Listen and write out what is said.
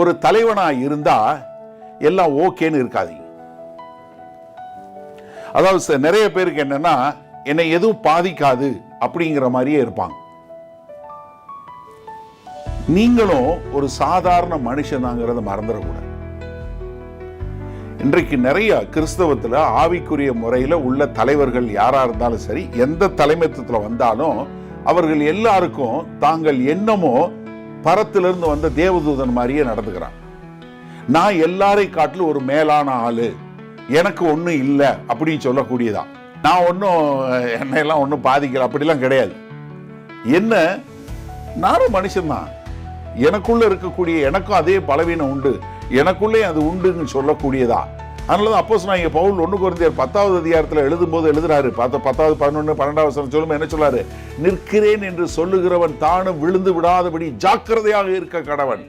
ஒரு தலைவனா இருந்தா எல்லாம் ஓகேன்னு இருக்காதீங்க. அதாவது நிறைய பேருக்கு என்னன்னா என்னை எதுவும் பாதிக்காது அப்படிங்கிற மாதிரியே இருப்பாங்க. நீங்களும் ஒரு சாதாரண மனுஷனாங்கிறத மறந்துடக்கூடாது. இன்றைக்கு நிறைய கிறிஸ்தவத்துல ஆவிக்குரிய முறையில உள்ள தலைவர்கள் யாரா இருந்தாலும் சரி எந்த தலைமைத்துவத்தில் வந்தாலும் அவர்கள் எல்லாருக்கும் தாங்கள் என்னமோ பரத்திலிருந்து வந்த தேவதூதன் மாதிரியே நடந்துக்கிறான். நான் எல்லாரை காட்டிலும் ஒரு மேலான ஆள். எனக்கு ஒன்றும் இல்லை அப்படின்னு சொல்லக்கூடியதான். நான் ஒன்றும் என்னையெல்லாம் ஒன்றும் பாதிக்கல அப்படிலாம் கிடையாது. என்ன? நானும் மனுஷன்தான். எனக்குள்ளே இருக்கக்கூடிய எனக்கும் அதே பலவீனம் உண்டு. எனக்குள்ளே அது உண்டுன்னு சொல்லக்கூடியதா? அதனால தான் அப்போஸ் நான் இங்கே பவுல் ஒன்று குறைந்தர் பத்தாவது அதிகாரத்தில் எழுதும்போது எழுதுறாரு. பத்த பத்தாவது பதினொன்று பன்னெண்டாவது சொல்லும் என்ன சொல்லாரு? நிற்கிறேன் என்று சொல்லுகிறவன் தானும் விழுந்து விடாதபடி ஜாக்கிரதையாக இருக்க கடவன்.